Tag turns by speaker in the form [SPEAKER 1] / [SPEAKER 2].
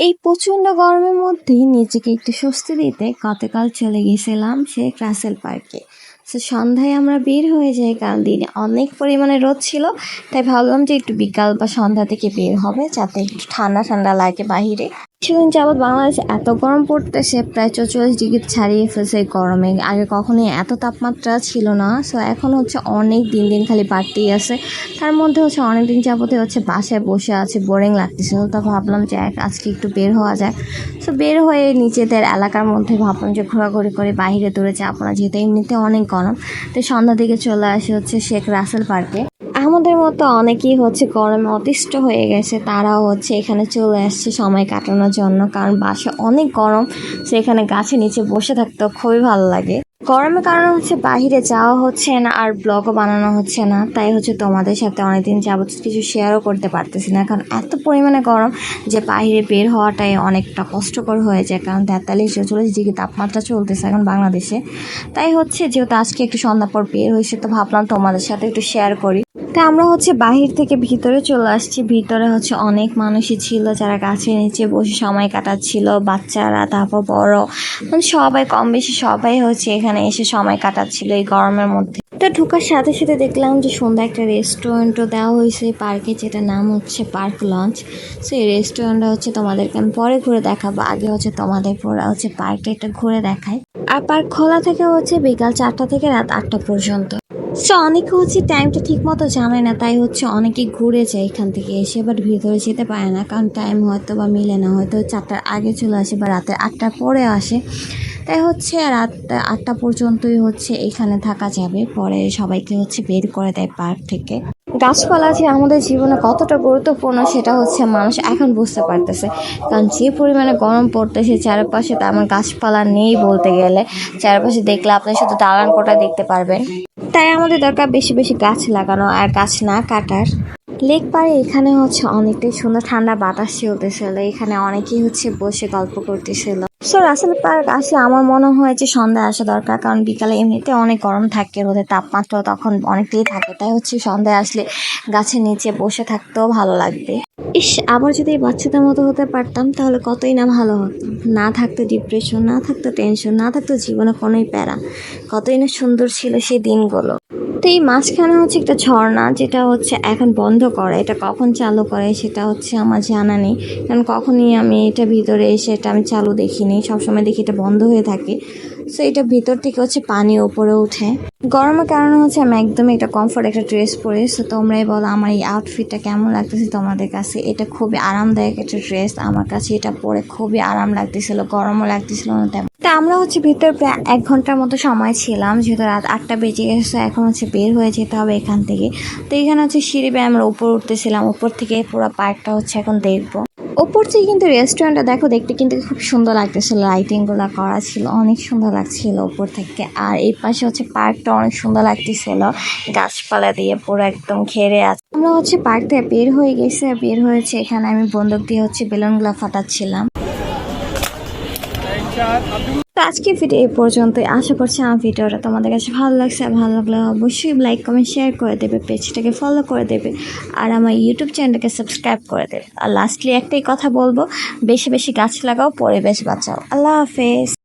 [SPEAKER 1] এই প্রচণ্ড গরমের মধ্যেই নিজেকে একটু স্বস্তি দিতে গতকাল চলে গেছিলাম সে ক্রাসেল পার্কে। তো সন্ধ্যায় আমরা বের হয়ে যাই, কাল দিনে অনেক পরিমাণে রোদ ছিল, তাই ভাবলাম যে একটু বিকাল বা সন্ধ্যা থেকে বের হবে, যাতে একটু ঠান্ডা ঠান্ডা লাগে বাহিরে। কিছুদিন যাবৎ বাংলাদেশে এত গরম পড়তেছে, প্রায় চৌচল্লিশ ডিগ্রি ছাড়িয়ে ফেলছে গরমে। আগে কখনোই এত তাপমাত্রা ছিল না সো এখন হচ্ছে অনেক দিন দিন খালি বাড়তেই আছে। তার মধ্যে হচ্ছে অনেক দিন যাবতে হচ্ছে বাসায় বসে আছে বোরিং লাগতেছিল তো ভাবলাম যে এক- আজকে একটু বের হওয়া যায় সো বের হয়ে নিজেদের এলাকার মধ্যে ভাবলাম যে ঘোরাঘুরি করে বাইরে দূরে যাব না, যেহেতু এমনিতে অনেক গরম। তো সন্ধ্যার দিকে চলে আসে হচ্ছে শেখ রাসেল পার্কে। মতো অনেকেই হচ্ছে গরমে অতিষ্ঠ হয়ে গেছে। তারাও হচ্ছে এখানে চলে আসছে সময় কাটানোর জন্য। কারণ বাসা অনেক গরম, সেখানে গাছের নিচে বসে থাকতে খুবই ভালো লাগে। গরমের কারণে হচ্ছে বাইরে যাওয়া হচ্ছে না আর ব্লগও বানানো হচ্ছে না। তাই হচ্ছে তোমাদের সাথে অনেকদিন যাবত কিছু শেয়ারও করতে পারতেছি না। কারণ এত পরিমাণে গরম যে বাইরে বের হওয়াটাই অনেকটা কষ্টকর হয়ে যায়। কারণ তেতাল্লিশ চল্লিশ ডিগ্রি তাপমাত্রা চলতেছে এখন বাংলাদেশে। তাই হচ্ছে যেহেতু আজকে একটু সন্ধ্যা পর বের হয়েছে, তো ভাবলাম তোমাদের সাথে একটু শেয়ার করি। তা আমরা হচ্ছে বাহির থেকে ভিতরে চলে আসছি। ভিতরে হচ্ছে অনেক মানুষই ছিল যারা গাছের নিচে বসে সময় কাটাচ্ছিল, বাচ্চারা, তারপর বড়। মানে সবাই কম বেশি সবাই হচ্ছে এখানে এসে সময় কাটাচ্ছিল এই গরমের মধ্যে। তো ঢোকার সাথে সাথে দেখলাম যে সুন্দর একটা রেস্টুরেন্টও দেওয়া হয়েছে পার্কে যেটা নাম হচ্ছে পার্ক লঞ্চ সো এই রেস্টুরেন্টটা হচ্ছে তোমাদেরকে আমি পরে ঘুরে দেখাবো। আগে হচ্ছে তোমাদের পুরো হচ্ছে পার্কটা একটা ঘুরে দেখায় আর পার্ক খোলা থেকে হচ্ছে বিকাল চারটা থেকে রাত আটটা পর্যন্ত। সো অনেকে হচ্ছে টাইমটা ঠিক মতো জানে না, তাই হচ্ছে অনেকে ঘুরে যায় এখান থেকে এসে বাট ভিতরে যেতে পারে না, কারণ টাইম হয়তো বা মিলে না, হয়তো চারটার আগে চলে আসে বা রাতের আটটার পরে আসে। তাই হচ্ছে রাত আটটা পর্যন্তই হচ্ছে এখানে থাকা যাবে, পরে সবাইকে হচ্ছে বের করে দেয় পার্ক থেকে। গাছপালা যে আমাদের জীবনে কতটা গুরুত্বপূর্ণ, সেটা হচ্ছে মানুষ এখন বুঝতে পারতেছে। কারণ যে পরিমাণে গরম পড়তেছে, চারপাশে তেমন গাছপালা নেই বলতে গেলে। চারপাশে দেখলে আপনি শুধু দালান কোটা দেখতে পারবেন। তাই আমাদের দরকার বেশি বেশি গাছ লাগানো আর গাছ না কাটার। লেক পাড়ে এখানে হচ্ছে অনেকটাই সুন্দর ঠান্ডা বাতাস চলতেছিল। এখানে অনেকেই হচ্ছে বসে গল্প করতেছিল। সো রাসেল পার্ক আসলে আমার মনে হয় যে সন্ধ্যায় আসা দরকার, কারণ বিকালে এমনিতে অনেক গরম থাকে, রোদের তাপমাত্রা তখন অনেকটাই থাকে। তাই হচ্ছে সন্ধ্যায় আসলে গাছের নিচে বসে থাকতেও ভালো লাগবে। ইস, আবার যদি এই বাচ্চাদের মতো হতে পারতাম, তাহলে কতই না ভালো হতো। না থাকতো ডিপ্রেশন না থাকতো টেনশন না থাকতো জীবনে কোনোই প্যারা। কতই না সুন্দর ছিল সেই দিনগুলো। তো এই মাঝখানে হচ্ছে একটা ঝর্ণা, যেটা হচ্ছে এখন বন্ধ করে। এটা কখন চালু করে সেটা হচ্ছে আমার জানা নেই। কারণ কখনই আমি এটা ভিতরে এসে এটা আমি চালু দেখিনি। সবসময় দেখি এটা বন্ধ হয়ে থাকে। সো এটা ভিতর থেকে হচ্ছে পানি উপরে উঠে গরমের কারণে হচ্ছে আমি একদমই একটা কমফোর্ট একটা ড্রেস পরে। সো তোমরাই বলো আমার এই আউটফিটটা কেমন লাগতেছে তোমাদের কাছে? এটা খুবই আরামদায়ক একটা ড্রেস আমার কাছে এটা পরে খুবই আরাম লাগতেছিল, গরমও লাগতেছিল না তেমন। তা আমরা হচ্ছে ভিতর প্রায় এক ঘণ্টার মতো সময় ছিলাম, যেহেতু রাত আটটা বেজে গেছে এখন হচ্ছে বের হয়ে যেতে হবে এখান থেকে। তো এখানে হচ্ছে সিঁড়ি বেয়ে আমরা উপর উঠতেছিলাম। উপর থেকে পুরো পার্কটা হচ্ছে এখন দেখব। ওপর থেকে কিন্তু রেস্টুরেন্টটা দেখো, দেখতে কিন্তু খুব সুন্দর লাগতেছিল। লাইটিংগুলো করা ছিল, অনেক সুন্দর লাগছিল ওপর থেকে। আর এই পাশে হচ্ছে পার্কটা অনেক সুন্দর লাগতেছিল। গাছপালা দিয়ে পুরো একদম ঘেরে আছে। আমরা হচ্ছে পার্ক থেকে বের হয়ে গেছে, বের হয়েছে এখানে আমি বন্দুক দিয়ে হচ্ছে বেলুনগুলো ফাটাচ্ছিলাম। তো আজকে ভিডিও এই পর্যন্তই। আশা করছি আমার ভিডিওটা তোমাদের কাছে ভালো লাগছে। আর ভালো লাগলে অবশ্যই লাইক কমেন্ট শেয়ার করে দেবে, পেজটাকে ফলো করে দেবে, আর আমার ইউটিউব চ্যানেলটাকে সাবস্ক্রাইব করে দেবে। আর লাস্টলি একটাই কথা বলব, বেশি বেশি গাছ লাগাও, পরিবেশ বাঁচাও। আল্লাহ হাফেজ।